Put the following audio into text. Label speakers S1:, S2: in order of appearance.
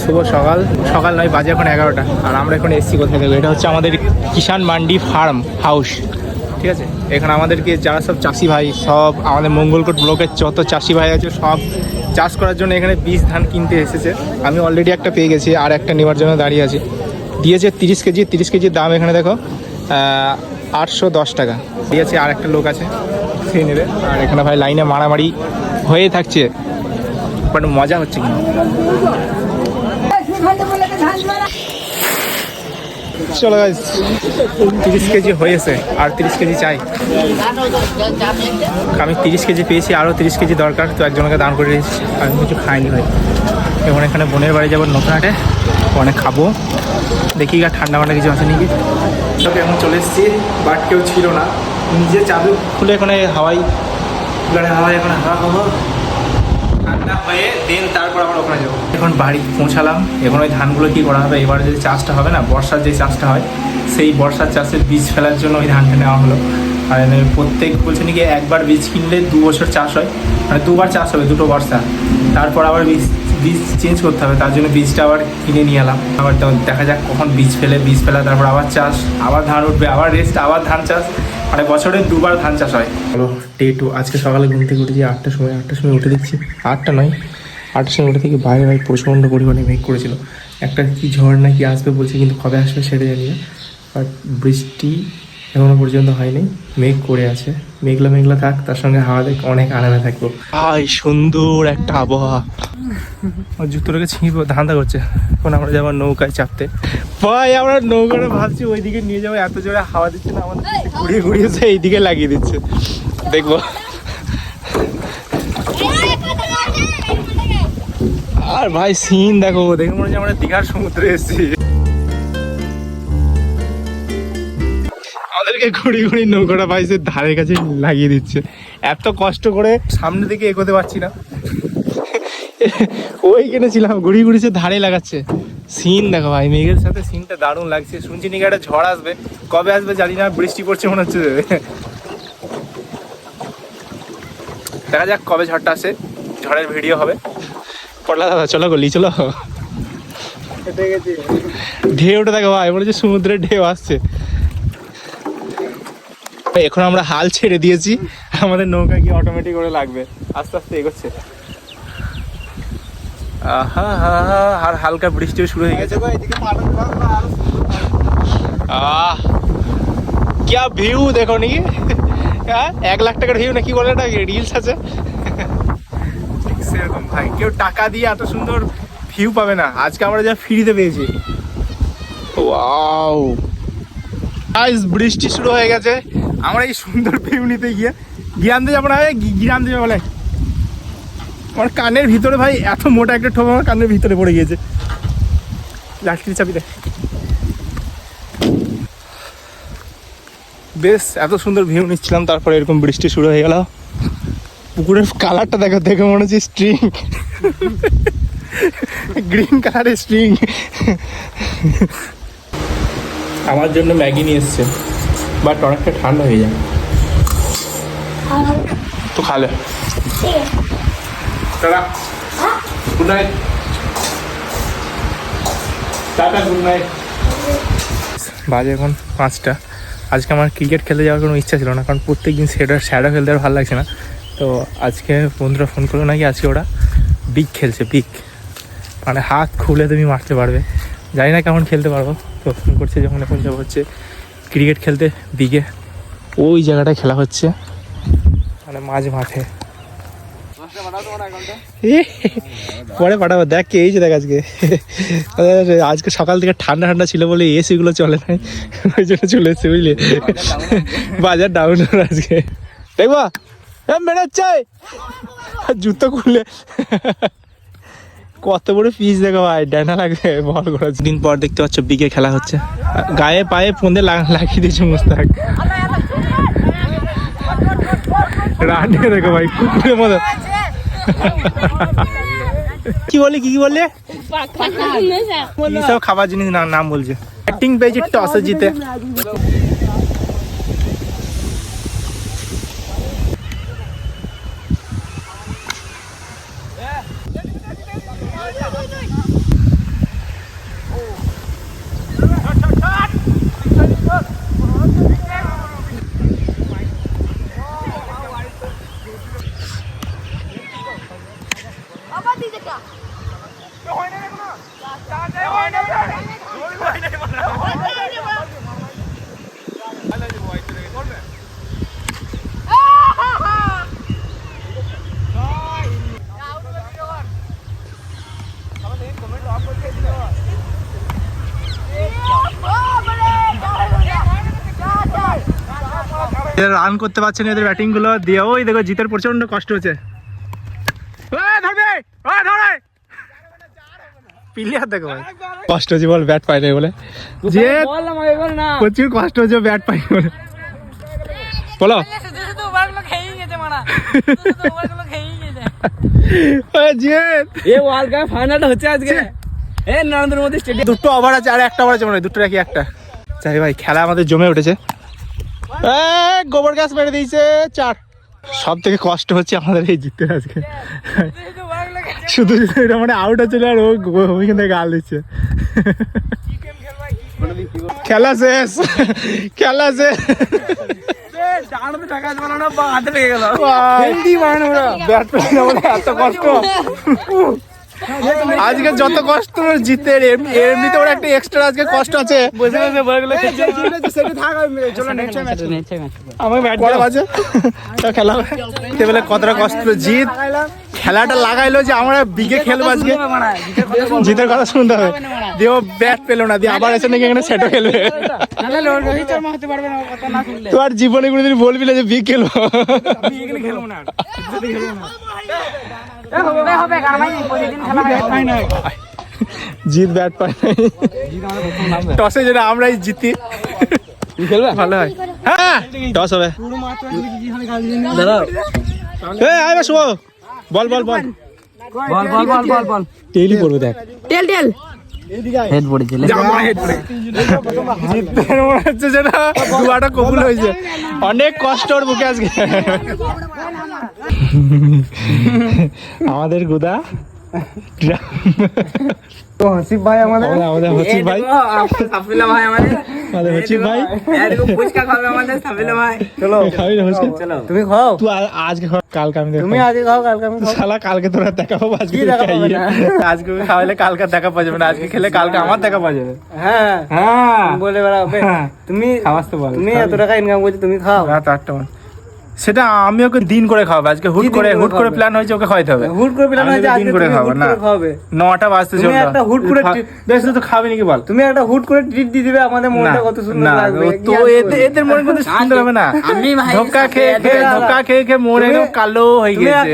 S1: শুভ সকাল। সকাল নয়, বাজে এখন এগারোটা। আর আমরা এখন এসছি কোথায় দেখব এটা হচ্ছে আমাদের কিষান মান্ডি ফার্ম হাউস। ঠিক আছে? এখানে আমাদেরকে যারা সব চাষি ভাই, সব আমাদের মঙ্গলকোট ব্লকের যত চাষি ভাই আছে, সব চাষ করার জন্য এখানে বীজ ধান কিনতে এসেছে। আমি অলরেডি একটা পেয়ে গেছি, আর একটা নেওয়ার জন্য দাঁড়িয়ে আছি। দিয়েছে তিরিশ কেজি, তিরিশ কেজির দাম এখানে দেখো আটশো দশ টাকা। দিয়েছে আর একটা লোক আছে, সে নেবে। আর এখানে ভাই লাইনে মারামারি হয়ে থাকছে, বাট মজা হচ্ছে কিন্তু। চলো গাইজ তিরিশ কেজি হয়েছে, আর তিরিশ কেজি চাই। আমি তিরিশ কেজি পেয়েছি, আরও তিরিশ কেজি দরকার, তো একজনকে দান করে দিয়েছি। আমি কিছু খাইনি ভাই। এবং এখানে বোনের বাড়ি যাব নতুন হাটে ওখানে খাব। দেখি গা, ঠান্ডা মান্ডা কিছু আছে নাকি? তবে এখন চলে এসেছি, বাট কেউ ছিল না। নিজে চাদু খুলে এখানে হাওয়াই। হাওয়াই, এখন হাওয়া খাব। ঠান্ডা হয়ে দেন তারপর আবার ওখানে যাব। এখন বাড়ি পৌঁছালাম। এখন ওই ধানগুলো কি করা হবে? এবারে যে চাষটা হবে না, বর্ষার যে চাষটা হয়, সেই বর্ষার চাষের বীজ ফেলার জন্য ওই ধানটা নেওয়া হলো। আর প্রত্যেক বলছে নাকি একবার বীজ কিনলে দু বছর চাষ হয়। মানে দুবার চাষ হবে, দুটো বর্ষা। তারপর আবার বীজ বীজ চেঞ্জ করতে হবে, তার জন্য বীজটা আবার কিনে নিয়ে এলাম। আবার দেখা যাক কখন বীজ ফেলে, বীজ ফেলা, তারপর আবার চাষ, আবার ধান উঠবে, আবার রেস্ট আবার ধান চাষ। মানে বছরে দুবার ধান চাষ হয়। হলো ডে টু আজকে সকালে ঘুম থেকে উঠেছি, আটটার সময় আটটার সময় উঠে দিচ্ছি আটটা নয়, আটটার সময় উঠে থেকে বাইরে বাইরে প্রচণ্ড পরিমাণে মেঘ করেছিল। একটা কি ঝড় নাকি আসবে বলছে, কিন্তু কবে আসবে সেটা জানি না। বাট বৃষ্টি এখনও পর্যন্ত হয়নি মেঘ করে আছে মেঘলা মেঘলা থাক তার সঙ্গে হাওয়া দেখ অনেক আরামে থাকব ভাই সুন্দর একটা আবহাওয়া আমার জুতোটাকে ছিঁড়বো ধান্দা করছে এখন আমরা যাব নৌকায় চাপতে ভাই আমরা নৌকাটা ভাবছি ওইদিকে নিয়ে যাব এত জোরে হাওয়া দিচ্ছে না আমাদের ঘুরিয়ে ঘুরিয়ে সে এইদিকে লাগিয়ে দিচ্ছে দেখব আর ভাই সিন দেখো দেখে মনে হচ্ছে আমরা দীঘার সমুদ্রে এসেছি আমাদেরকে ঘুরি ঘুরি নৌকাটা ভাই সে ধারের কাছে লাগিয়ে দিচ্ছে। এত কষ্ট করে সামনে দিকে এগোতে পারছি না। ওইখানে ছিলাম ঘুরি ঘুরি সে ধারে লাগাচ্ছে। সিন দেখো ভাই মেঘের সাথে সিনটা দারুণ লাগছে। শুনছি নাকি একটা ঝড় আসবে। কবে আসবে জানি না বৃষ্টি পড়ছে মনে হচ্ছে। দেখা যাক কবে ঝড়টা আসে। ঝড়ের ভিডিও হবে। পড়লা দাদা চলো গলি চলো। ঢেউটা দেখো ভাই মনে হচ্ছে সমুদ্রের ঢেউ আসছে। এখন আমরা হাল ছেড়ে দিয়েছি। আমাদের নৌকা কি অটোমেটিক করে লাগবে। আস্তে আস্তে এগোচ্ছে। আহা আর হালকা বৃষ্টিও শুরু হয়ে গেছে। আহ क्या ভিউ দেখো নি হ্যাঁ এক লাখ টাকার ভিউ নাকি বলে না রিলস আছে। ঠিক সেরকম ভাই। কেউ টাকা দিয়ে এত সুন্দর ভিউ পাবে না। আজকে আমরা যা ফ্রিতে পেয়েছি। ওয়াও। আজ বৃষ্টি শুরু হয়ে গেছে। আমরা এই সুন্দর ভিউ নিতে গিয়ে গিরামতে যাব না গিরাম দেবে বলে। আমার কানের ভিতরে ভাই এত মোটা একটা ঠোপ আমার কানের ভিতরে পড়ে গিয়েছে। লাঠকির চাপিতে বেশ, এত সুন্দর ভিউ নিচ্ছিলাম, তারপরে এরকম বৃষ্টি শুরু হয়ে গেল। পুকুরের কালারটা দেখো, দেখে মনে হচ্ছে স্ট্রিং গ্রিন কালারের স্ট্রিং আমার জন্য ম্যাগি নিয়ে এসছে। বাট অনেকটা ঠান্ডা হয়ে যায়। তো খালে tata. Good night tata good night বাজে এখন পাঁচটা। আজকে আমার ক্রিকেট খেলতে যাওয়ার কোনো ইচ্ছা ছিল না কারণ প্রত্যেক দিন সেটা শ্যাডো খেলতে আর ভালো লাগছে না। তো আজকে বন্ধুরা ফোন করল নাকি আজকে ওরা বিগ খেলছে বিগ মানে হাত খুলে তুমি মারতে পারবে। জানি না কেমন খেলতে পারব। তো ফোন করছে যখন এখন যাব হচ্ছে। ক্রিকেট খেলতে বিগে। ওই জায়গাটায় খেলা হচ্ছে। মানে মাঝ মাঠে। পরে পাঠাবো। দেখ কে এই যে দেখ আজকে। আজকে সকাল থেকে ঠান্ডা ঠান্ডা ছিল বলে এসিগুলো চলে নাই। ওই জন্য চলে এসছে বুঝলি? বাজার ডাউন আজকে। দেখব? এ বেরোচ্ছে জুতো খুললে কত বড় পিস দেখো ভাই ডানা লাগবে বল করা। দিন পর দেখতে পাচ্ছ বিকে খেলা হচ্ছে। গায়ে পায়ে ফোনে লাগিয়ে দিয়েছে মুস্তাক। রানে দেখো ভাই কুকুরের মতো। কি বলি কি কি বললে? সব খাবার জিনিস নাম বলছে। অ্যাক্টিং পেয়েছে টসে জিতে। রান করতে পারছে না এদের ব্যাটিংগুলো। দিয়ে ওই দেখো জিতের প্রচণ্ড কষ্ট হচ্ছে। ওই, ধরবে! ওই, ধরে! প্লেয়ার দেখো ভাই। কষ্ট হচ্ছে বল ব্যাট পাই নাই বলে। যে প্রচুর কষ্ট হচ্ছে ব্যাট পাই বলে। বলো।
S2: এ ওয়ার্ল্ড কাপ হচ্ছে আজকে। এ নরেন্দ্র মোদী স্টেডিয়াম
S1: দুটো ওভার আছে আর একটা ওভার আছে মনে হয় দুটো রাখি একটা? চাই ভাই খেলা আমাদের জমে উঠেছে। গোবর গ্যাস মেরে দিয়েছে চার। সব থেকে কষ্ট হচ্ছে আমাদের এই জিততে আজকে। শুধু এটা মানে আউট হচ্ছে আর ও ওইখান থেকে গাল দিচ্ছে। খেলা শেষ। খেলা শেষ।
S2: ডানাতে টাকা বানানো বা হাতে লেগে গেল
S1: ব্যাট পেলে আমাদের এত কষ্ট। আজকে যত কষ্ট জিতে এমনি এমনিতে ওর একটা এক্সট্রা আজকে কষ্ট আছে।
S2: বসে বসে বলগুলো
S1: আমাকে ব্যাট করা বাজে। তো খেলা হবে। কতটা কষ্ট জিত। খেলাটা লাগাইলো যে আমরা বিকে খেলব আজকে। জিতের কথা শুনতে হবে। দিয়ে ও ব্যাট পেল না দিয়ে আবার এসে নাকি এখানে সেটো খেলবে। তো আর জীবনে কোনোদিন বলবি না যে বিগ খেলব। জিত ব্যাট পায় নাই। টসে যেটা আমরাই জিতি।
S2: খেলবে?
S1: ভালো হয়। হ্যাঁ। টস হবে।
S2: দাদা
S1: এ আয় শুভ। বল বল বল।
S2: বল বল বল বল বল।
S1: টেইলি পড়বে দেখ।
S3: টেল টেল
S2: হেড পড়েছিল
S1: জিততে মনে হচ্ছে যেটা দুয়াটা কবুল হয়েছে। অনেক কষ্ট ওর বুকে আজকে। আমাদের গুদা।
S2: তো হাসিব ভাই আমাদের।
S1: হচ্ছি ভাই।
S2: সাফিলা ভাই আমাদের।
S1: আমাদের হচ্ছি ভাই।
S2: এরকম ফুচকা খাবে আমাদের সাফিলা ভাই। চলো।
S1: খাবি না হচ্ছে
S2: চলো। তুমি খাও।
S1: তুই আজকে খাও, কালকে আমি
S2: তুমি
S1: দেখো
S2: আজকে খাও কালকে আমি
S1: শালা কালকে তোরা দেখা পাবো আজকে
S2: দেখা পাবো
S1: আজকে ওকে খাওয়াইলে কালকে দেখা পাওয়া যাবে না আজকে খেলে কালকে আমার দেখা পাওয়া যাবে।
S2: হ্যাঁ।
S1: হ্যাঁ।
S2: বলে বেড়াবে
S1: হ্যাঁ।
S2: তুমি
S1: খাওয়াস তো বল
S2: তুমি এত টাকা ইনকাম করছ তুমি খাও।
S1: রাত আটটা মানে। সেটা আমি ওকে দিন করে খাওয়াবো। আজকে হুট করে হুট করে প্ল্যান হয়েছে ওকে খাওয়াইতে হবে।
S2: হুট করে প্ল্যান হয়েছে
S1: দিন করে খাওয়াবো না।
S2: খাওয়াবে।
S1: নটা বাজতে
S2: তুমি একটা হুট করে
S1: বেশ তো খাবে নাকি বল?
S2: তুমি একটা হুট করে ট্রিট দিয়ে দিবে আমাদের মনটা কত সুন্দর লাগবে।
S1: তো এদের এদের মনে কত সুন্দর হবে না?
S3: আমি ভাই
S1: ধোকা খেয়ে খেয়ে ধোকা খেয়ে খেয়ে মনে কালো হয়ে
S2: তুমি
S1: গেছে।